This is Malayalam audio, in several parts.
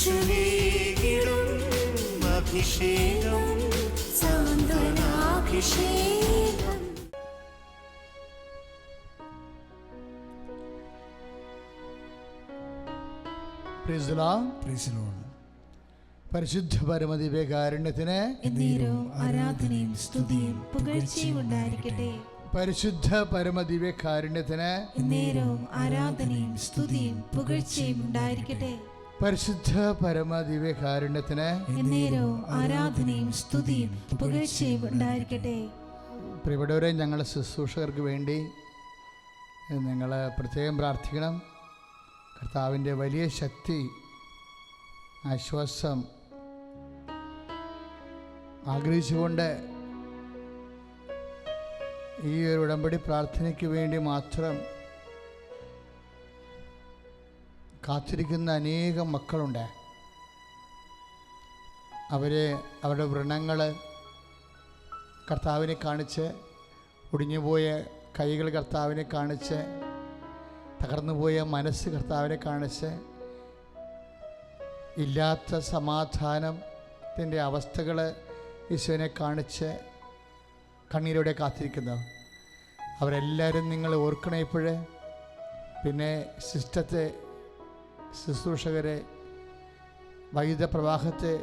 യേശുവേകിടും അഭിഷേകം സാന്ത്വനാഭിഷേകം. പരിശുദ്ധ പരമദിവ്യകാരുണ്യത്തിന് എന്നേരവും ആരാധനയും സ്തുതിയും പുകഴ്ചയും ഉണ്ടായിരിക്കട്ടെ. പരിശുദ്ധ പരമദിവ്യകാരുണ്യത്തിന് എന്നേരവും ആരാധനയും സ്തുതിയും പുകഴ്ചയും ഉണ്ടായിരിക്കട്ടെ. പരിശുദ്ധ പരമദിവ്യകാരുണ്യത്തിന് ആരാധനയും സ്തുതിയും പുകഴ്ചയും ഉണ്ടായിരിക്കട്ടെ. പ്രിയപ്പെട്ടവരെ ഞങ്ങളുടെ ശുശ്രൂഷകർക്ക് വേണ്ടി നിങ്ങൾ പ്രത്യേകം പ്രാർത്ഥിക്കണം. കർത്താവിന്റെ വലിയ ശക്തി ആശ്വാസം ആഗ്രഹിച്ചുകൊണ്ട് ഈ ഒരു ഉടമ്പടി പ്രാർത്ഥനയ്ക്ക് വേണ്ടി മാത്രം കാത്തിരിക്കുന്ന അനേകം മക്കളുണ്ട്. അവരെ അവരുടെ വ്രണങ്ങൾ കർത്താവിനെ കാണിച്ച് ഒടിഞ്ഞുപോയ കൈകൾ കർത്താവിനെ കാണിച്ച് തകർന്നുപോയ മനസ്സ് കർത്താവിനെ കാണിച്ച് ഇല്ലാത്ത സമാധാനത്തിന്റെ അവസ്ഥകൾ ഈശോനെ കാണിച്ച് കണ്ണീരോടെ കാത്തിരിക്കുന്നു. അവരെല്ലാവരും നിങ്ങൾ ഓർക്കണേ ഇപ്പോഴേ. പിന്നെ സിസ്റ്റത്തെ ശുശ്രൂഷകരെ വൈദ്യുത പ്രവാഹത്തെ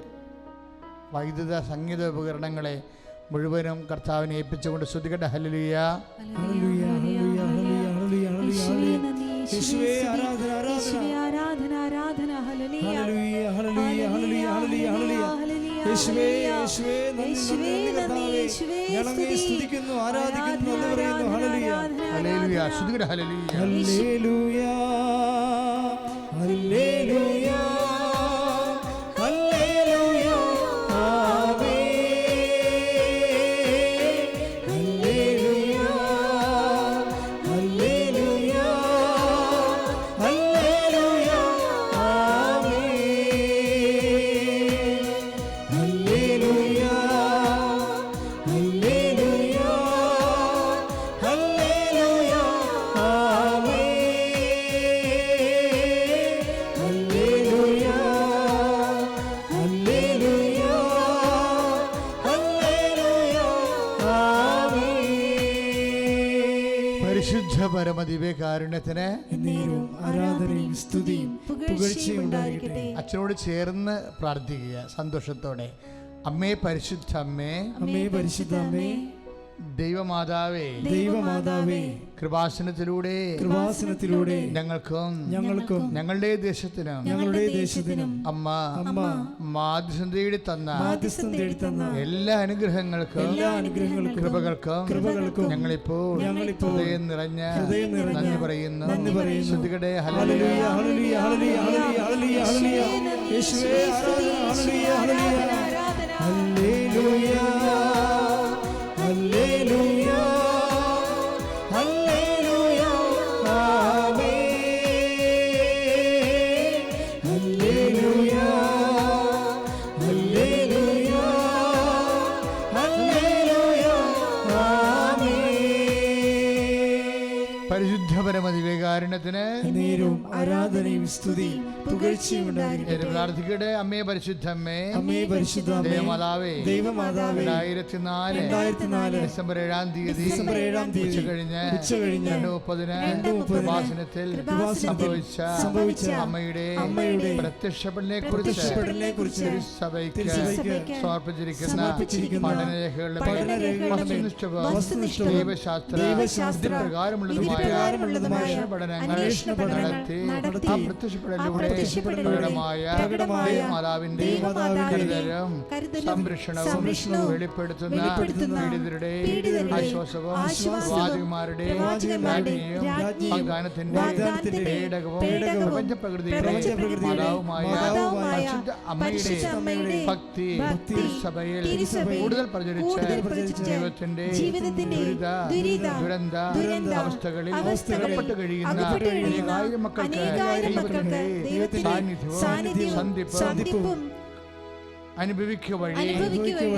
വൈദ്യുത സംഗീത ഉപകരണങ്ങളെ മുഴുവനും കർത്താവിനെ ഏൽപ്പിച്ചുകൊണ്ട് ശ്രുതികട്ടെ ഹല്ലേലൂയ. ഹലലിയ hallelujah, hallelujah, പരമദിവ്യകാരുണ്യത്തിന് കാരുണ്യത്തിന് ആരാധനയും സ്തുതിയും പുകഴ്ചയും ഉണ്ടായിരിക്കട്ടെ അച്ഛനോട് ചേർന്ന് പ്രാർത്ഥിക്കുക സന്തോഷത്തോടെ. അമ്മേ പരിശുദ്ധ അമ്മേ. അമ്മേ പരിശുദ്ധ അമ്മേ. ദൈവമാതാവേ ദൈവമാതാവേ കൃപാസനത്തിലൂടെ കൃപാസനത്തിലൂടെ ഞങ്ങൾക്കും ഞങ്ങൾക്കും ഞങ്ങളുടെ ദേശത്തിനും ഞങ്ങളുടെ ദേശത്തിനും അമ്മ അമ്മ മാധ്യസം തേടി തന്ന മാധ്യസ്ഥം തേടി തന്ന എല്ലാ അനുഗ്രഹങ്ങൾക്കും എല്ലാ അനുഗ്രഹങ്ങൾക്കും കൃപകൾക്കും കൃപകൾക്കും ഞങ്ങളിപ്പോൾ ഞങ്ങളിപ്പോൾ ഹൃദയം നിറഞ്ഞ ഹൃദയം നിറഞ്ഞ നന്ദി പറയുന്നു. നന്ദി പറയുന്നു. ശ്രുതികടെ hallelujah hallelujah hallelujah hallelujah hallelujah hallelujah യേശുവേ ആരാധന ഹല്ലേലൂയ. ഹല്ലേലൂയ. നേരവും ആരാധനയും സ്തുതിയും പുകഴ്ചയും ഉണ്ടായിരിക്കട്ടെ. പ്രാർത്ഥിക്കട്ടെ. അമ്മേ പരിശുദ്ധമ്മേ. അമ്മേ പരിശുദ്ധ ദൈവമാതാവേ. ദൈവമാതാവേ. രണ്ടായിരത്തി നാല് രണ്ടായിരത്തി നാല് ഡിസംബർ ഏഴാം തീയതി ഡിസംബർ ഏഴാം തീയതി. കഴിഞ്ഞ് ഉച്ച കഴിഞ്ഞ്. രണ്ട് മുപ്പതിന് രണ്ട് മുപ്പത് കൃപാസനത്തിൽ സംഭവിച്ച സംഭവിച്ച അമ്മയുടെ അമ്മയുടെ പ്രത്യക്ഷപ്പെടലിനെ കുറിച്ച് പ്രത്യക്ഷപ്പെടലിനെ കുറിച്ച് തിരുസഭയ്ക്ക് തിരുസഭയ്ക്ക് സമർപ്പിച്ചിരിക്കുന്ന പഠനരേഖകളുടെ ദൈവശാസ്ത്ര പ്രകാരമുള്ളതുമായ പഠനങ്ങൾ നടത്തി നടത്തി കരുതലും സംരക്ഷണവും വെളിപ്പെടുത്തുന്ന പീഡിതരുടെ ആശ്വാസവും വാഗ്ദാനത്തിന്റെ പേടകവും പ്രപഞ്ചപ്രകൃതിയുടെ മാതാവുമായ അമ്മയുടെ ഭക്തി തിരുസഭയിൽ കൂടുതൽ പ്രചരിച്ച ജീവിതത്തിന്റെ ദുരിത ദുരന്ത അവസ്ഥകളിൽ അകപ്പെട്ട് കഴിയുന്ന ആയിരം അനേകായിരം മക്കൾക്ക് ദൈവത്തിന്റെ സാന്നിധ്യവും സന്ധിപ്പും അനുഭവിക്കുക വഴി അനുഭവിക്കുക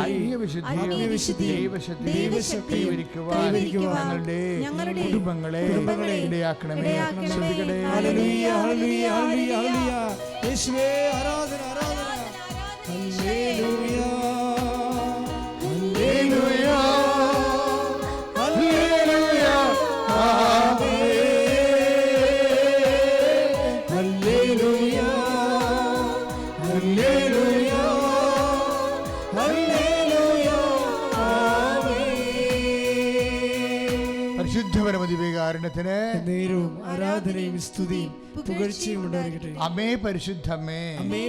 ആരാധന ആത്മീയവിശുദ്ധിയും നേരവും ആരാധനയും സ്തുതിയും പുകഴ്ചയും ഉണ്ടായിരിക്കട്ടെ അമ്മേ അമ്മേ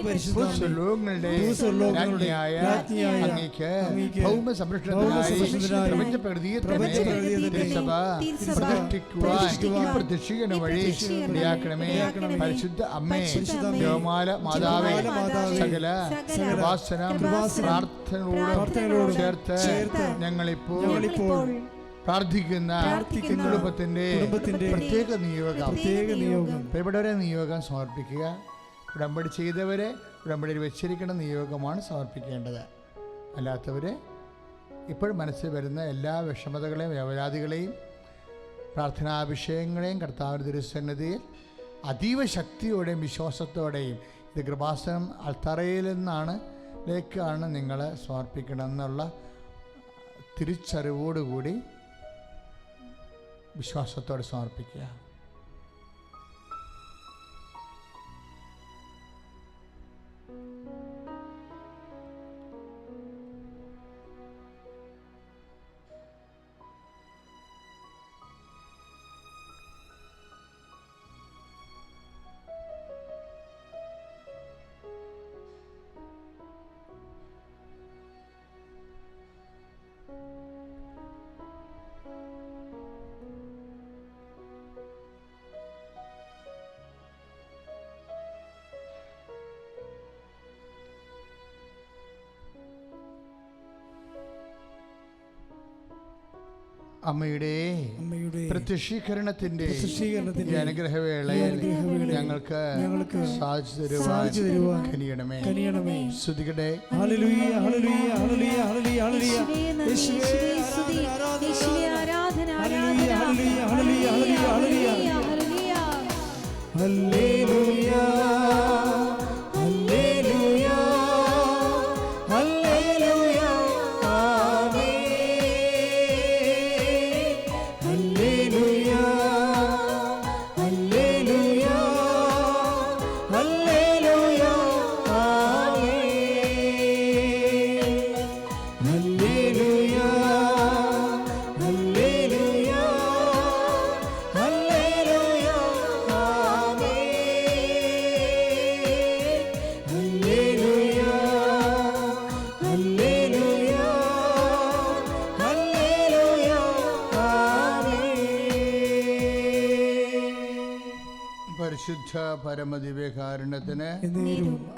അങ്ങേക്ക് ഭൗമ സംരക്ഷണത്തിനായി തിരുസഭ പ്രതിഷ്ഠിക്കുവാൻ പ്രതിഷ്ഠിക്കുവാൻ വഴി ഇടയാക്കണമേ. പരിശുദ്ധ അമ്മേ ദേവമാല മാതാവേ സകല കൃപാസനം പ്രാർത്ഥനകളോടും ചേർത്ത് ഞങ്ങളിപ്പോൾ പ്രാർത്ഥിക്കുന്ന കുടുംബത്തിന്റെ കുടുംബത്തിന്റെ പ്രത്യേക നിയോഗം പ്രത്യേക നിയോഗം. പ്രിയപ്പെട്ടവരെ നിയോഗം സമർപ്പിക്കുക. ഉടമ്പടി ചെയ്തവരെ ഉടമ്പടിയിൽ വെച്ചിരിക്കുന്ന നിയോഗമാണ് സമർപ്പിക്കേണ്ടത്. അല്ലാത്തവരെ ഇപ്പോൾ മനസ്സിൽ വരുന്ന എല്ലാ വിഷമതകളെയും വ്യവരാധികളെയും പ്രാർത്ഥനാഭിഷേകങ്ങളെയും കർത്താവിന്റെ തിരുസന്നിധിയിൽ അതീവ ശക്തിയോടെയും വിശ്വാസത്തോടെയും ഇത് കൃപാസനം അൾത്തറയിൽ നിന്നാണ് ലേക്കാണ് നിങ്ങൾ സമർപ്പിക്കണമെന്നുള്ള തിരിച്ചറിവോടുകൂടി വിശ്വാസത്തോടെ സമർപ്പിക്കുക. അമ്മയുടെ അമ്മയുടെ പ്രത്യക്ഷീകരണത്തിന്റെ അനുഗ്രഹവേളയിൽ ഞങ്ങൾക്ക് കനിയണമേ. ശ്രുതികടെ ഹല്ലേലൂയ. ഹല്ലേലൂയ.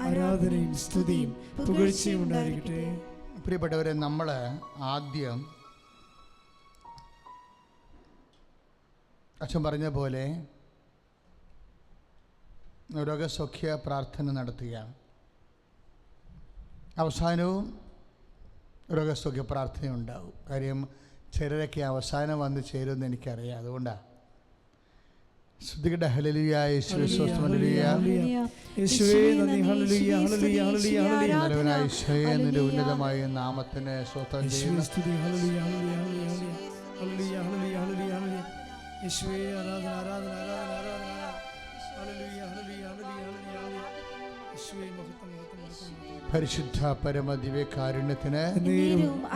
ആരാധനയും സ്തുതിയും പുകഴ്ചയും ഉണ്ടായിരിക്കട്ടെ. പ്രിയപ്പെട്ടവരെ നമ്മൾ ആദ്യം അച്ഛൻ പറഞ്ഞ പോലെ രോഗസൗഖ്യ പ്രാർത്ഥന നടത്തുകയാണ് അവസാനവും രോഗസൗഖ്യ പ്രാർത്ഥന ഉണ്ടാവും കാര്യം ചിലരൊക്കെ അവസാനം വന്ന് ചേരുമെന്ന് എനിക്കറിയാം. അതുകൊണ്ടാണ് യേശുവേ ഉന്നതമായ നാമത്തിന് സ്വസ്ഥം ചെയ്യുന്നു സ്തുതി. യേശുവേ ആരാധന ആരാധന ആരാധന യേശുവേ പരിശുദ്ധ പരമദിവ്യ കാരുണ്യത്തിന്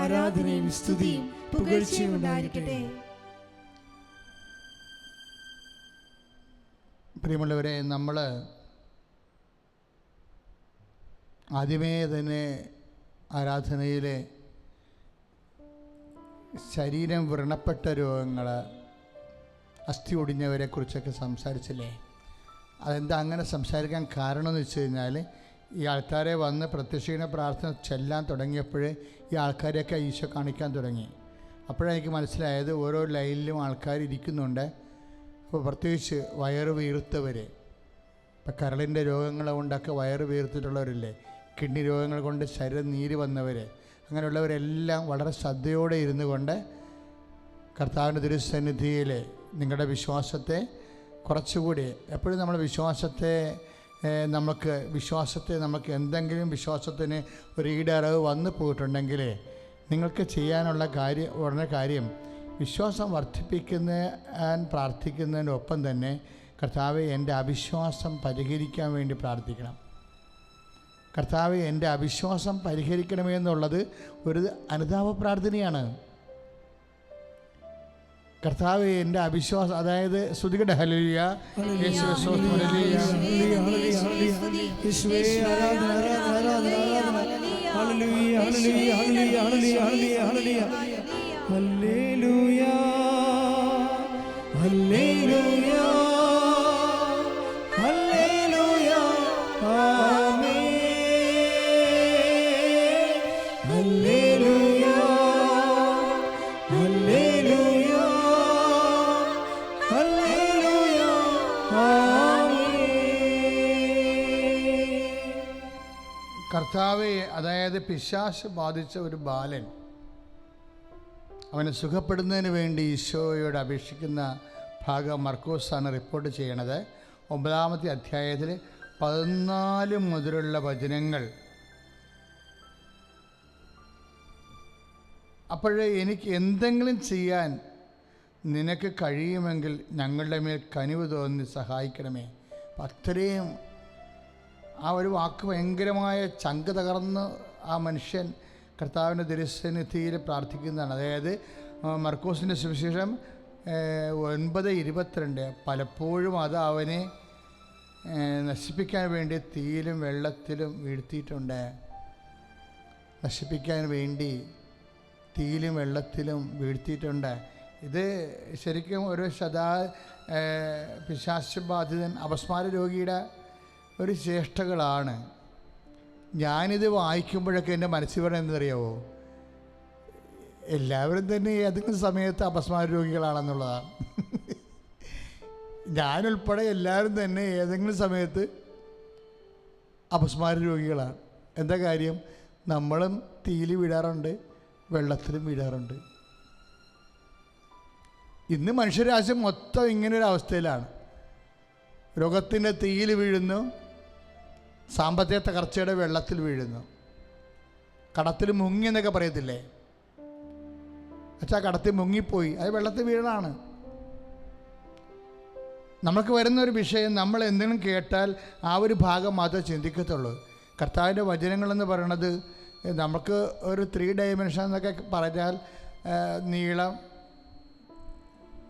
ആരാധനയും സ്തുതിയും പുകഴ്ചയും ഉണ്ടായിരിക്കട്ടെ. പ്രിയമുള്ളവരെ നമ്മൾ ആദ്യമേ തന്നെ ആരാധനയിലെ ശരീരം വ്രണപ്പെട്ട രോഗങ്ങൾ അസ്ഥി ഒടിഞ്ഞവരെ കുറിച്ചൊക്കെ സംസാരിച്ചില്ലേ? അതെന്താ അങ്ങനെ സംസാരിക്കാൻ കാരണം എന്ന് വെച്ച് കഴിഞ്ഞാൽ ഈ ആൾക്കാരെ വന്ന് പ്രത്യക്ഷീണ പ്രാർത്ഥന ചെല്ലാൻ തുടങ്ങിയപ്പോൾ ഈ ആൾക്കാരെയൊക്കെ ഈശോ കാണിക്കാൻ തുടങ്ങി. അപ്പോഴെനിക്ക് മനസ്സിലായത് ഓരോ ലൈനിലും ആൾക്കാർ ഇരിക്കുന്നുണ്ട് അപ്പോൾ പ്രത്യേകിച്ച് വയറ് വീർത്തവർ ഇപ്പം കരളിന്റെ രോഗങ്ങൾ കൊണ്ടൊക്കെ വയറ് വീർത്തിട്ടുള്ളവരില്ലേ? കിഡ്നി രോഗങ്ങൾ കൊണ്ട് ശരീരം നീര് വന്നവർ അങ്ങനെയുള്ളവരെല്ലാം വളരെ ശ്രദ്ധയോടെ ഇരുന്നു കൊണ്ട് കർത്താവിന്റെ തിരുസന്നിധിയിൽ നിങ്ങളുടെ വിശ്വാസത്തെ കുറച്ചുകൂടി എപ്പോഴും നമ്മൾ വിശ്വാസത്തെ നമുക്ക് വിശ്വാസത്തെ നമുക്ക് എന്തെങ്കിലും വിശ്വാസത്തിന് ഒരു ഈടറിവ് വന്നു പോയിട്ടുണ്ടെങ്കിൽ നിങ്ങൾക്ക് ചെയ്യാനുള്ള കാര്യം ഉടനെ കാര്യം വിശ്വാസം വർദ്ധിപ്പിക്കുന്ന പ്രാർത്ഥിക്കുന്നതിനൊപ്പം തന്നെ കർത്താവ് എന്റെ അവിശ്വാസം പരിഹരിക്കാൻ വേണ്ടി പ്രാർത്ഥിക്കണം. കർത്താവ് എന്റെ അവിശ്വാസം പരിഹരിക്കണമെന്നുള്ളത് ഒരു അനുതാപ പ്രാർത്ഥനയാണ്. കർത്താവ് എന്റെ അവിശ്വാസം അതായത് ശ്രുതികട ഹലിയ യേശുവേ കർത്താവ് അതായത് പിശാശ് ബാധിച്ച ഒരു ബാലൻ അവനെ സുഖപ്പെടുന്നതിന് വേണ്ടി ഈശോയോട് അപേക്ഷിക്കുന്ന ഭാഗം മർക്കോസാണ് റിപ്പോർട്ട് ചെയ്യണത്. ഒമ്പതാമത്തെ അധ്യായത്തിൽ പതിനാല് മുതലുള്ള വചനങ്ങൾ. അപ്പോഴേ എനിക്ക് എന്തെങ്കിലും ചെയ്യാൻ നിനക്ക് കഴിയുമെങ്കിൽ ഞങ്ങളുടെ മേൽ കനിവ് തോന്നി സഹായിക്കണമേ. അത്രയും ആ ഒരു വാക്ക് ഭയങ്കരമായ ചങ്ക് തകർന്ന് ആ മനുഷ്യൻ കർത്താവിന്റെ ദുരസന്നിധിയിൽ പ്രാർത്ഥിക്കുന്നതാണ്. അതായത് മർക്കോസിന്റെ സുവിശേഷം ഒൻപത് ഇരുപത്തിരണ്ട്. പലപ്പോഴും അത് അവനെ നശിപ്പിക്കാൻ വേണ്ടി തീയിലും വെള്ളത്തിലും വീഴ്ത്തിയിട്ടുണ്ട്. നശിപ്പിക്കാൻ വേണ്ടി തീയിലും വെള്ളത്തിലും വീഴ്ത്തിയിട്ടുണ്ട്. ഇത് ശരിക്കും ഒരു സദാ പിശാശബാധിതൻ അപസ്മാര രോഗിയുടെ ഒരു ചേഷ്ടകളാണ് ഞാനിത് വായിക്കുമ്പോഴൊക്കെ എന്റെ മനസ്സിൽ പറയുന്നത് എന്തറിയാവോ എല്ലാവരും തന്നെ ഏതെങ്കിലും സമയത്ത് അപസ്മാര രോഗികളാണെന്നുള്ളതാണ്. ഞാനുൾപ്പെടെ എല്ലാവരും തന്നെ ഏതെങ്കിലും സമയത്ത് അപസ്മാര രോഗികളാണ്. എന്താ കാര്യം? നമ്മളും തീയിൽ വിടാറുണ്ട് വെള്ളത്തിലും വിടാറുണ്ട്. ഇന്ന് മനുഷ്യരാശി മൊത്തം ഒരു അവസ്ഥയിലാണ് രോഗത്തിന്റെ തീയിൽ വീഴുന്നു സാമ്പത്തിക തകർച്ചയുടെ വെള്ളത്തിൽ വീഴുന്നു. കടത്തിൽ മുങ്ങി എന്നൊക്കെ പറയത്തില്ലേ? അച്ഛാ കടത്തിൽ മുങ്ങിപ്പോയി. അത് വെള്ളത്തിൽ വീഴാണ് നമുക്ക് വരുന്ന ഒരു വിഷയം നമ്മൾ എന്തെങ്കിലും കേട്ടാൽ ആ ഒരു ഭാഗം മാത്രമേ ചിന്തിക്കത്തുള്ളൂ. കർത്താവിന്റെ വചനങ്ങളെന്ന് പറയണത് നമുക്ക് ഒരു ത്രീ ഡയമെൻഷൻ എന്നൊക്കെ പറഞ്ഞാൽ നീളം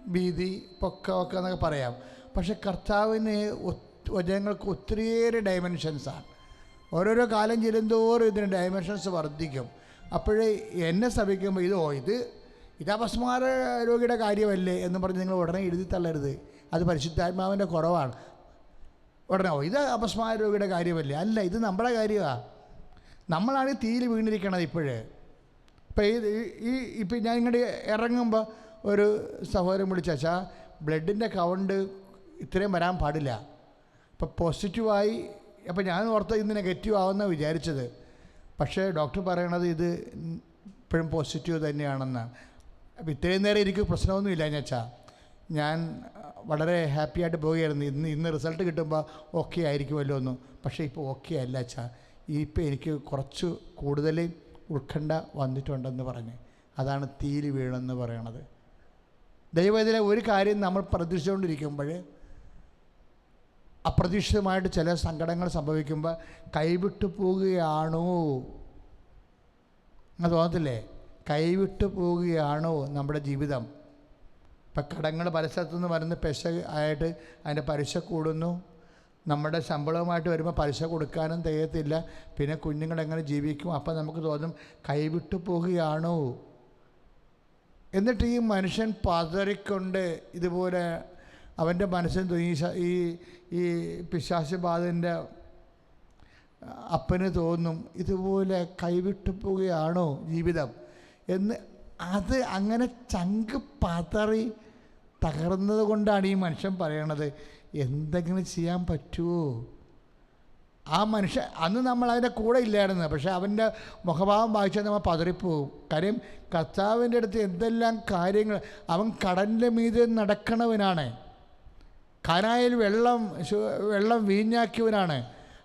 വീതി പൊക്കമൊക്കെ എന്നൊക്കെ പറയാം. പക്ഷെ കർത്താവിന് വചനങ്ങൾക്ക് ഒത്തിരിയേറെ ഡയമെൻഷൻസാണ് ഓരോരോ കാലം ചെല്ലുന്തോറും ഇതിന് ഡയമെൻഷൻസ് വർദ്ധിക്കും. അപ്പോഴേ എന്നെ സഭിക്കുമ്പോൾ ഇതോ ഇത് ഇത് അപസ്മാര രോഗിയുടെ കാര്യമല്ലേ എന്ന് പറഞ്ഞ് നിങ്ങൾ ഉടനെ എഴുതി തള്ളരുത്. അത് പരിശുദ്ധാത്മാവിന്റെ കുറവാണ്. ഉടനെ ഓ ഇത് അപസ്മാര രോഗിയുടെ കാര്യമല്ലേ? അല്ല ഇത് നമ്മുടെ കാര്യമാണ് നമ്മളാണ് തീയിൽ വീണിരിക്കണത് ഇപ്പോഴേ. ഇപ്പം ഈ ഈ ഇപ്പം ഞാൻ ഇങ്ങോട്ട് ഇറങ്ങുമ്പോൾ ഒരു സഹോദരൻ വിളിച്ചാച്ചാ ബ്ലഡിന്റെ കൗണ്ട് ഇത്രയും വരാൻ പാടില്ല. ഇപ്പം പോസിറ്റീവായി അപ്പം ഞാൻ ഓർത്ത ഇത് നെഗറ്റീവ് ആവുന്ന വിചാരിച്ചത്. പക്ഷേ ഡോക്ടർ പറയണത് ഇത് ഇപ്പോഴും പോസിറ്റീവ് തന്നെയാണെന്നാണ് അപ്പം ഇത്രയും നേരം എനിക്ക് പ്രശ്നമൊന്നുമില്ല ഞാച്ചാ ഞാൻ വളരെ ഹാപ്പി ആയിട്ട് പോവുകയായിരുന്നു. ഇന്ന് ഇന്ന് റിസൾട്ട് കിട്ടുമ്പോൾ ഓക്കെ ആയിരിക്കുമല്ലോ എന്ന് പക്ഷേ ഇപ്പോൾ ഓക്കെ അല്ല അച്ഛാ. ഇപ്പം എനിക്ക് കുറച്ച് കൂടുതൽ ഉത്കണ്ഠ വന്നിട്ടുണ്ടെന്ന് പറഞ്ഞ്. അതാണ് തീയിൽ വീണെന്ന് പറയണത്. ദൈവത്തിലെ ഒരു കാര്യം നമ്മൾ പ്രതീക്ഷിച്ചുകൊണ്ടിരിക്കുമ്പോൾ അപ്രതീക്ഷിതമായിട്ട് ചില സങ്കടങ്ങൾ സംഭവിക്കുമ്പോൾ കൈവിട്ടു പോവുകയാണോ അങ്ങനെ തോന്നത്തില്ലേ? കൈവിട്ടു പോവുകയാണോ നമ്മുടെ ജീവിതം? ഇപ്പം കടങ്ങൾ പല സ്ഥലത്തുനിന്ന് വരുന്ന പെശ ആയിട്ട് അതിന്റെ പലിശ കൂടുന്നു. നമ്മുടെ ശമ്പളവുമായിട്ട് വരുമ്പോൾ പലിശ കൊടുക്കാനും തികയത്തില്ല. പിന്നെ കുഞ്ഞുങ്ങൾ എങ്ങനെ ജീവിക്കും? അപ്പം നമുക്ക് തോന്നും കൈവിട്ടു പോവുകയാണോ എന്നിട്ട് ഈ മനുഷ്യൻ പതറിക്കൊണ്ട് ഇതുപോലെ അവന്റെ മനസ്സിൽ തോന്നി ഈ ഈ ഈ പിശാശബാധന്റെ അപ്പന് തോന്നും ഇതുപോലെ കൈവിട്ടു പോവുകയാണോ ജീവിതം? എന്ന് അത് അങ്ങനെ ചങ്ക് പതറി തകർന്നത് കൊണ്ടാണ് ഈ മനുഷ്യൻ പറയണത്. എന്തെങ്കിലും ചെയ്യാൻ പറ്റുമോ ആ മനുഷ്യൻ അന്ന് നമ്മൾ അതിന്റെ കൂടെ ഇല്ലായിരുന്നു. പക്ഷേ അവന്റെ മുഖഭാവം വായിച്ചാൽ നമ്മൾ പതറിപ്പോവും. കാര്യം കർത്താവിന്റെ അടുത്ത് എന്തെല്ലാം കാര്യങ്ങൾ അവൻ കടലിന്റെ മീതെ നടക്കണവനാണ്. കാനായിൽ വെള്ളം വെള്ളം വീഞ്ഞാക്കിയവനാണ്.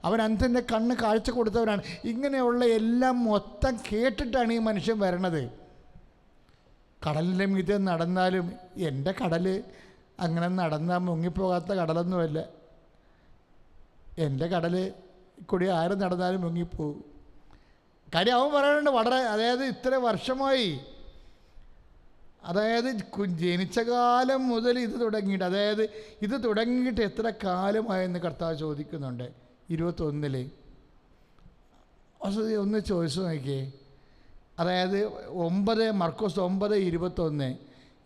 അവൻ അന്തന്റെ കണ്ണ് കാഴ്ച കൊടുത്തവനാണ്. ഇങ്ങനെയുള്ള എല്ലാം മൊത്തം കേട്ടിട്ടാണ് ഈ മനുഷ്യൻ വരണത്. കടലിന്റെ മീതെ നടന്നാലും എന്റെ കടൽ അങ്ങനെ നടന്നാൽ മുങ്ങിപ്പോകാത്ത കടലൊന്നുമല്ല. എന്റെ കടൽ കൂടി ആരും നടന്നാലും മുങ്ങിപ്പോകും. കാര്യം അവൻ പറയുന്നുണ്ട് വളരെ അതായത് ഇത്ര വർഷമായി അതായത് ജനിച്ച കാലം മുതൽ ഇത് തുടങ്ങിയിട്ട് അതായത് ഇത് തുടങ്ങിയിട്ട് എത്ര കാലമായെന്ന് കർത്താവ് ചോദിക്കുന്നുണ്ട്. ഇരുപത്തൊന്നിൽ. വസതി ഒന്ന് ചോദിച്ചു നോക്കിയേ. അതായത് ഒമ്പത് മർക്കോസ് ഒമ്പത് ഇരുപത്തൊന്ന്.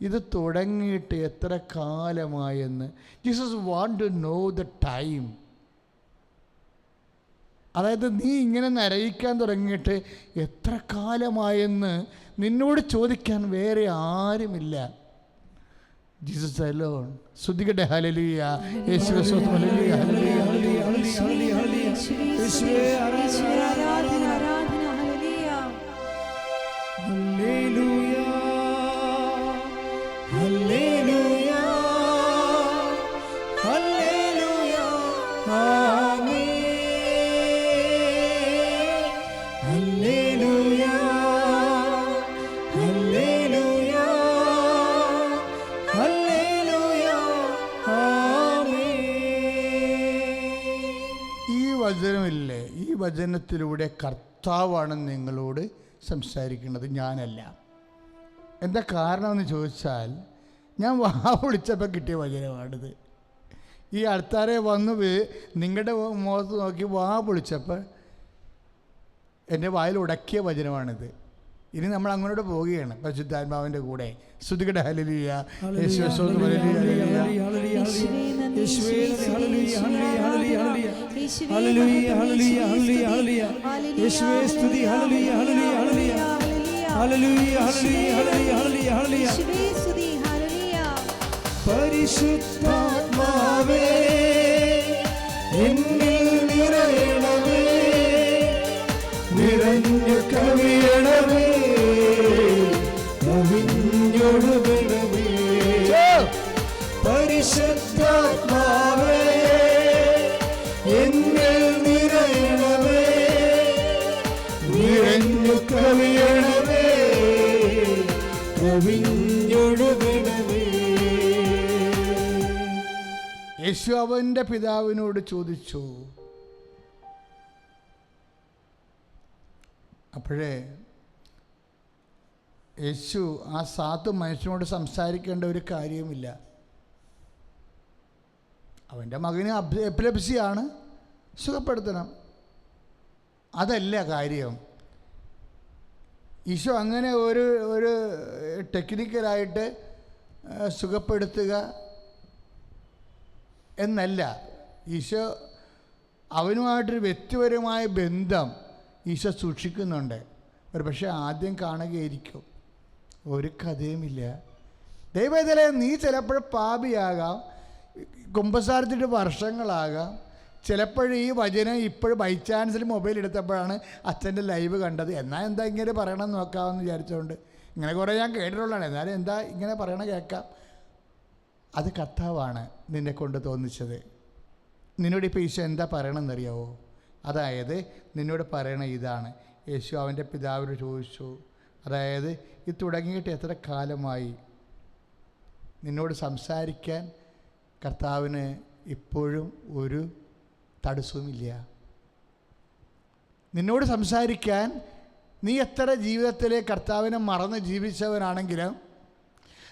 ഇത് തുടങ്ങിയിട്ട് എത്ര കാലമായെന്ന്. Jesus want to know the time അതായത് നീ ഇങ്ങനെ നരയിക്കാൻ തുടങ്ങിയിട്ട് എത്ര കാലമായെന്ന് നിന്നോട് ചോദിക്കാൻ വേറെ ആരുമില്ല. ജീസസ് അലോൺ ശ്രദ്ധിക്കട്ടെ ഹലലിയ യേശുവേ ഹലിയ ഹലിയ ഹലിയ ഹലിയ ഹല്ലേലൂയ, വചനത്തിലൂടെ കർത്താവാണ് നിങ്ങളോട് സംസാരിക്കുന്നത്. ഞാനല്ല. എന്താ കാരണമെന്ന് ചോദിച്ചാൽ ഞാൻ വാ വിളിച്ചപ്പോൾ കിട്ടിയ വചനമാണിത്. ഈ ആൾക്കാരെ വന്നു നിങ്ങളുടെ മുഖത്ത് നോക്കി വാ വിളിച്ചപ്പോൾ എന്റെ വായിൽ ഉടക്കിയ വചനമാണിത്. ഇനി നമ്മൾ അങ്ങോട്ട് പോവുകയാണ്. പരിശുദ്ധാത്മാവിന്റെ കൂടെ. ശ്രുതികട ഹലിയ യേശുവേ ഹല്ലേലൂയ. യേശുവേ നന്ദി, യേശുവേ നന്ദി, ഹല്ലേലൂയ, ഹല്ലേലൂയ, ഹല്ലേലൂയ, ഹല്ലേലൂയ, യേശുവേ സ്തുതി. ഹല്ലേലൂയ. Hallelujah, hallelujah, hallelujah. യേശുവേ സ്തുതി ഹല്ലേലൂയ പരിശുദ്ധാത്മാവേ എന്നിൽ നിറയണമേ നിറഞ്ഞു കവിയണമേ കവിഞ്ഞൊഴുകണമേ പരിശുദ്ധാത്മാവേ യേശു അവന്റെ പിതാവിനോട് ചോദിച്ചു. അപ്പോഴേ യേശു ആ സാധു മനുഷ്യനോട് സംസാരിക്കേണ്ട ഒരു കാര്യവുമില്ല. അവന്റെ മകന് എപ്പിലപ്സിയാണ്. സുഖപ്പെടുത്തണം. അതല്ല കാര്യം. ഈശോ അങ്ങനെ ഒരു ഒരു ടെക്നിക്കലായിട്ട് സുഖപ്പെടുത്തുക എന്നല്ല. ഈശോ അവനുമായിട്ടൊരു വ്യക്തിപരമായ ബന്ധം ഈശോ സൂക്ഷിക്കുന്നുണ്ട്. ഒരു പക്ഷേ ആദ്യം കാണുകയായിരിക്കും. ഒരു കഥയുമില്ല. ദൈവത്തിലെ നീ ചിലപ്പോൾ പാപിയാകാം കുമ്പസാരത്തിന്റെ വർഷങ്ങളാകാം. ചിലപ്പോൾ ഈ വചനം ഇപ്പോഴും ബൈ ചാൻസിൽ മൊബൈൽ എടുത്തപ്പോഴാണ് അച്ഛന്റെ ലൈവ് കണ്ടത്. എന്നാൽ എന്താ ഇങ്ങനെ പറയണം എന്ന് നോക്കാമെന്ന് വിചാരിച്ചുകൊണ്ട് ഇങ്ങനെ കുറേ ഞാൻ കേട്ടിട്ടുള്ളതാണ്. എന്നാലും എന്താ ഇങ്ങനെ പറയണ കേൾക്കാം. അത് കർത്താവാണ് നിന്നെ കൊണ്ട് തോന്നിച്ചത്. നിന്നോട് ഇപ്പോൾ ഈശോ എന്താ പറയണമെന്നറിയാവോ അതായത് നിന്നോട് പറയണ ഇതാണ്. യേശു അവന്റെ പിതാവിനോട് ചോദിച്ചു. അതായത് ഇത് തുടങ്ങിയിട്ട് എത്ര കാലമായി നിന്നോട് സംസാരിക്കാൻ കർത്താവിന് ഇപ്പോഴും ഒരു തടസ്സവുമില്ല. നിന്നോട് സംസാരിക്കാൻ നീ എത്ര ജീവിതത്തിലെ കർത്താവിനെ മറന്ന് ജീവിച്ചവനാണെങ്കിലും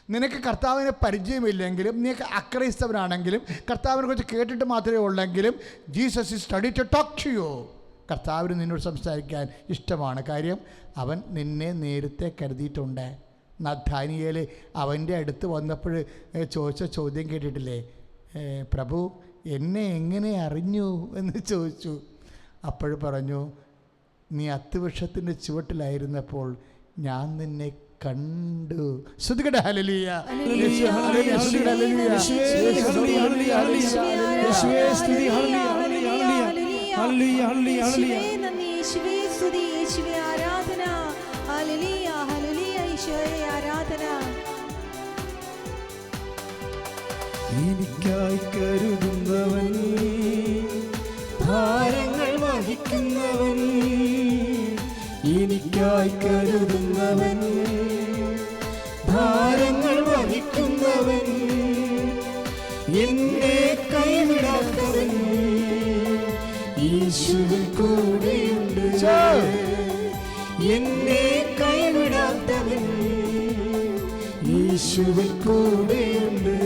നിനക്ക് കർത്താവിനെ പരിചയമില്ലെങ്കിലും നിനക്ക് അക്രൈസ്തവനാണെങ്കിലും കർത്താവിനെ കുറിച്ച് കേട്ടിട്ട് മാത്രമേ ഉള്ളെങ്കിലും Jesus is steady to talk to you കർത്താവിന് നിന്നോട് സംസാരിക്കാൻ ഇഷ്ടമാണ്. കാര്യം അവൻ നിന്നെ നേരത്തെ കരുതിയിട്ടുണ്ട്. നദ്ധാനിയേൽ അവന്റെ അടുത്ത് വന്നപ്പോൾ ചോദിച്ച ചോദ്യം കേട്ടിട്ടില്ലേ? പ്രഭു എന്നെ എങ്ങനെ അറിഞ്ഞു? എന്ന് ചോദിച്ചു. അപ്പോൾ പറഞ്ഞു നീ അത്തുവൃക്ഷത്തിന്റെ ചുവട്ടിലായിരുന്നപ്പോൾ ഞാൻ നിന്നെ കണ്ടു ശ്രദ്ധിക്കട്ടെ ഹലലിയ ഹല്ലേലൂയ, ഹല്ലേലൂയ, ഹല്ലേലൂയ. യേശുവേ, ഹല്ലേലൂയ, ഹല്ലേലൂയ, ഹല്ലേലൂയ. യേശുവേ, സ്തുതി, hallelujah, hallelujah, hallelujah. Hallelujah, hallelujah, hallelujah. യേശുവേ യേശുവേ സ്തുതി യേശുവേ ആരാധന ഹല്ലേലൂയ ഹല്ലേലൂയ ഈശോയെ ആരാധന എനിക്കായി കരുതുന്നവൻ ഭാരങ്ങൾ വഹിക്കുന്നവൻ എനിക്കായി കരുതുന്നവൻ ഭാരങ്ങൾ വഹിക്കുന്നവൻ. എന്നെ കൈവിടാത്തവൻ. യേശുവിൻ കൂടെയുണ്ട്. എന്നെ കൈവിടാത്തവൻ. യേശുവിൻ കൂടെയുണ്ട്.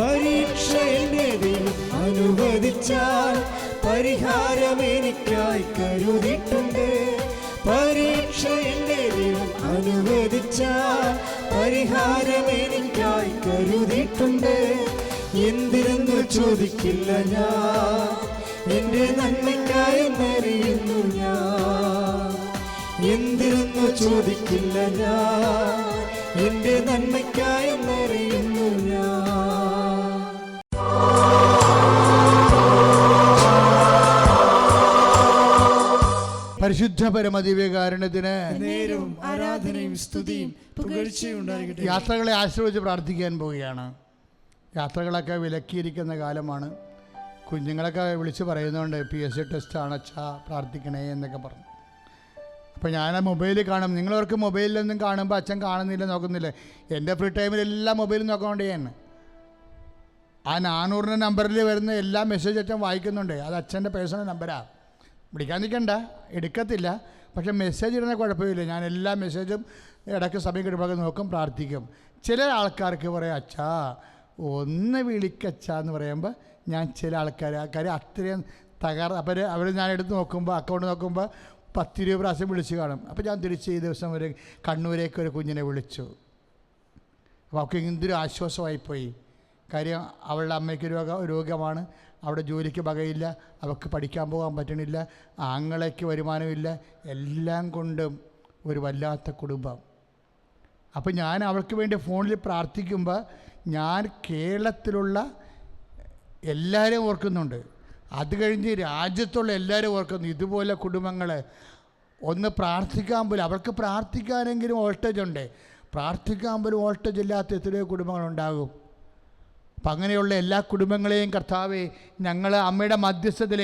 പരീക്ഷ എന്നെ ദൈവം അനുവദിച്ചാൽ പരിഹാരം എനിക്കായി കരുതിട്ടുണ്ട് പരീക്ഷ അനുവദിച്ചാൽ പരിഹാരം എനിക്കായി കരുതിയിട്ടുണ്ട്. എന്തിനെന്ന് ചോദിക്കില്ല ഞാൻ. എന്റെ നന്മയ്ക്കായി എന്നറിയുന്നു ഞാൻ. എന്തിനെന്ന് ചോദിക്കില്ല ഞാൻ. എന്റെ നന്മയ്ക്കായി എന്നറിയുന്നു ഞാൻ. പരിശുദ്ധ പരമദിവ്യകാരണത്തിന് നേരവും ആരാധനയും സ്തുതിയും പുകഴ്ചയും ഉണ്ടായിരിക്കട്ടെ. യാത്രകളെ ആശ്രയിച്ച് പ്രാർത്ഥിക്കാൻ പോവുകയാണ്. യാത്രകളൊക്കെ വിലക്കിയിരിക്കുന്ന കാലമാണ്. കുഞ്ഞുങ്ങളൊക്കെ വിളിച്ച് പറയുന്നുണ്ട് പി എസ് സി ടെസ്റ്റ് അച്ഛാ പ്രാർത്ഥിക്കണേ എന്നൊക്കെ പറഞ്ഞു. അപ്പോൾ ഞാൻ മൊബൈലിൽ കാണും. നിങ്ങളവർക്ക് മൊബൈലിലൊന്നും കാണുമ്പോൾ അച്ഛൻ കാണുന്നില്ല നോക്കുന്നില്ല. എന്റെ ഫ്രീ ടൈമിൽ എല്ലാം മൊബൈലും നോക്കാണ്ട് ഞാൻ. ആ നാനൂറിന്റെ നമ്പറിൽ വരുന്ന എല്ലാ മെസ്സേജ് അച്ഛൻ വായിക്കുന്നുണ്ട്. അത് അച്ഛന്റെ പേഴ്സണൽ നമ്പരാണ് വിളിക്കാൻ നിൽക്കണ്ട എടുക്കത്തില്ല. പക്ഷേ മെസ്സേജ് ഇടുന്ന കുഴപ്പമില്ല. ഞാൻ എല്ലാ മെസ്സേജും ഇടയ്ക്ക് സമയം കിട്ടുമ്പോൾ നോക്കും പ്രാർത്ഥിക്കും. ചില ആൾക്കാർക്ക് പറയാം അച്ഛാ ഒന്ന് വിളിക്കച്ചാ എന്ന് പറയുമ്പോൾ ഞാൻ ചില ആൾക്കാർ ആ കാര്യം അത്രയും തകർ അവർ അവർ ഞാൻ എടുത്ത് നോക്കുമ്പോൾ അക്കൗണ്ട് നോക്കുമ്പോൾ പത്തിരുപത് പ്രാവശ്യം വിളിച്ച് കാണും. അപ്പോൾ ഞാൻ തിരിച്ച് ഈ ദിവസം ഒരു കണ്ണൂരേക്ക് ഒരു കുഞ്ഞിനെ വിളിച്ചു. അപ്പോൾ അവൾക്ക് എന്തൊരു ആശ്വാസമായിപ്പോയി. കാര്യം അവളുടെ അമ്മയ്ക്ക് രോഗ രോഗമാണ്. അവിടെ ജോലിക്ക് വകയില്ല അവൾക്ക് പഠിക്കാൻ പോകാൻ പറ്റണില്ല ആങ്ങളയ്ക്ക് വരുമാനമില്ല എല്ലാം കൊണ്ടും ഒരു വല്ലാത്ത കുടുംബം. അപ്പോൾ ഞാൻ അവൾക്ക് വേണ്ടി ഫോണിൽ പ്രാർത്ഥിക്കുമ്പോൾ ഞാൻ കേരളത്തിലുള്ള എല്ലാവരെയും ഓർക്കുന്നുണ്ട്. അത് കഴിഞ്ഞ് രാജ്യത്തുള്ള എല്ലാവരും ഓർക്കുന്നു. ഇതുപോലെ കുടുംബങ്ങൾ ഒന്ന് പ്രാർത്ഥിക്കാൻ പോലും അവർക്ക് പ്രാർത്ഥിക്കാനെങ്കിലും വോൾട്ടേജ് ഉണ്ട്. പ്രാർത്ഥിക്കാൻ പോലും വോൾട്ടേജ് ഇല്ലാത്ത എത്രയോ കുടുംബങ്ങളുണ്ടാകും. അപ്പം അങ്ങനെയുള്ള എല്ലാ കുടുംബങ്ങളെയും കർത്താവെ ഞങ്ങൾ അമ്മയുടെ മധ്യസ്ഥതയിൽ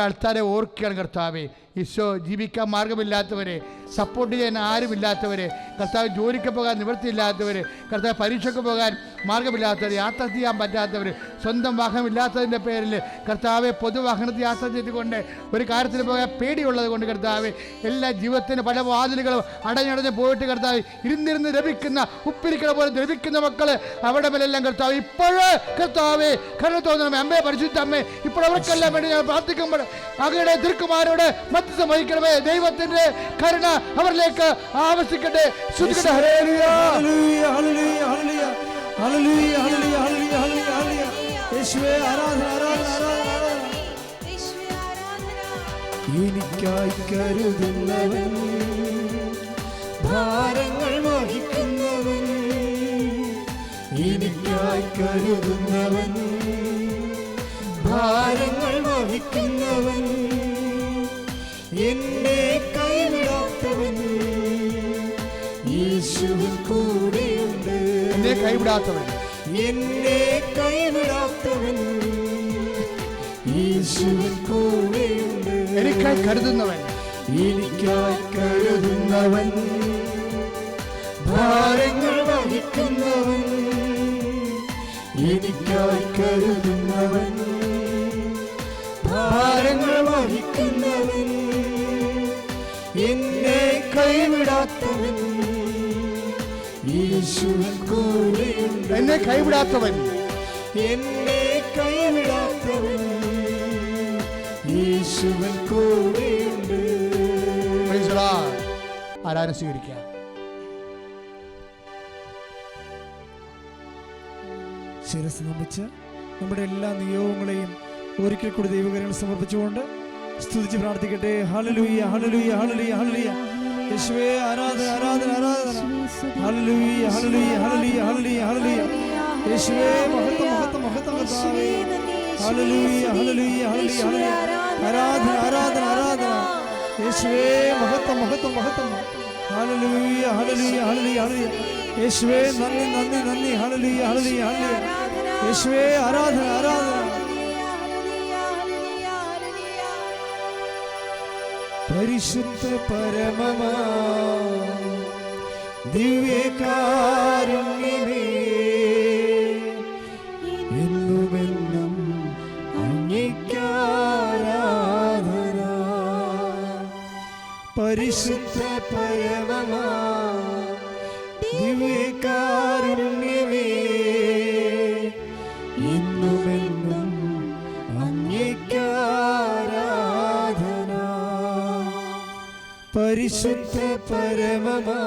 ആൾക്കാരെ ഓർക്കുകയാണ് കർത്താവെ. ഈശോ ജീവിക്കാൻ മാർഗമില്ലാത്തവരെ സപ്പോർട്ട് ചെയ്യാൻ ആരുമില്ലാത്തവരെ കർത്താവ് ജോലിക്ക് പോകാൻ നിവൃത്തിയില്ലാത്തവർ കർത്താവ് പരീക്ഷയ്ക്ക് പോകാൻ മാർഗമില്ലാത്തവർ യാത്ര ചെയ്യാൻ പറ്റാത്തവർ സ്വന്തം വാഹനമില്ലാത്തതിന്റെ പേരിൽ കർത്താവെ പൊതുവാഹനത്തിൽ യാത്ര ചെയ്തുകൊണ്ട് ഒരു കാര്യത്തിൽ പോകാൻ പേടിയുള്ളത് കൊണ്ട് കർത്താവ് എല്ലാ ജീവിതത്തിന്റെ പല വാതിലുകളും അടഞ്ഞടഞ്ഞ് പോയിട്ട് കർത്താവ് ഇരുന്നിരുന്ന് ലഭിക്കുന്ന ഉപ്പിരിക്കണ പോലെ ലഭിക്കുന്ന മക്കൾ അവിടെ മേലെല്ലാം കർത്താവ് ഇപ്പോഴ് കർത്താവേ കരുണ തോന്നണം അമ്മേ പരിശുദ്ധ അമ്മേ ഇപ്പോൾ അവർക്കെല്ലാം വേണ്ടി ഞാൻ പ്രാർത്ഥിക്കുമ്പോൾ അങ്ങയുടെ തിരുക്കുമാരോട് മധ്യസ്ഥം വഹിക്കണമേ. ദൈവത്തിന്റെ കരുണ അവരിലേക്ക് ആവശ്യിക്കട്ടെ ശ്രദ്ധിക്കട്ടെ എനിക്കായി കരുതുന്നവൻ ഭാരങ്ങൾ വഹിക്കുന്നവൻ. എനിക്കായി കരുതുന്നവൻ. ഭാരങ്ങൾ വഹിക്കുന്നവൻ. എന്നെ കൈവിടാത്തവൻ. യേശുവിൽ കൂടെയുണ്ട് എന്നെ കൈവിടാത്തവൻ. എന്നെ കൈവിടാത്തവൻ. യേശുവിൽ കൂടെയുണ്ട് എനിക്കായി കരുതുന്നവൻ. എനിക്കായി കരുതുന്നവൻ. ഭാരങ്ങൾ എനിക്കായി കരുതുന്നവൻ ഭാരങ്ങൾ വഹിക്കുന്നവൻ എന്നെ കൈവിടാത്തവൻ. യേശുവിൻ കൂടെയുണ്ട്. എന്നെ കൈവിടാത്തവൻ. എന്നെ കൈവിടാത്തവൻ. യേശുവിൻ കൂടെയുണ്ട്. The ആരാധന സ്വീകരിക്കാം. ശിരസ് നമിച്ച് നമ്മുടെ എല്ലാ നിയോഗങ്ങളെയും ഒരിക്കൽ കൂടി ദൈവകരങ്ങൾ സമർപ്പിച്ചുകൊണ്ട് സ്തുതിച്ച് പ്രാർത്ഥിക്കട്ടെ ഹല്ലേലൂയ ഹല്ലേലൂയ ഹല്ലേലൂയ ഹല്ലേലൂയ യേശുവേ ആരാധന ആരാധന ആരാധന hallelujah hallelujah hallelujah hallelujah hallelujah യേശുവേ മഹത്വ മഹത്വ മഹത്വ കർത്താവേ ഹല്ലേലൂയ ഹല്ലേലൂയ ഹല്ലേലൂയ ഹലലുയ ആരാധന ആരാധന ആരാധന യേശുവേ മഹത്വ മഹത്വ മഹത്വ ഹല്ലേലൂയ ഹല്ലേലൂയ ഹല്ലേലൂയ ഹല്ലേലൂയ യേശുവേ നന്ദി നന്ദി നന്ദി ഹല്ലേലൂയ ഹല്ലേലൂയ യേശുവേ ആരാധന ആരാധന. പരിശുദ്ധ പരമമാ ദിവ്യകാരുണ്യമേ. എന്നുമെന്നും അംഗീകാരാധന പരിശുദ്ധ പരമമാ ദിവ്യകാരുണ്യമേ. പരിശുദ്ധ പരമമാ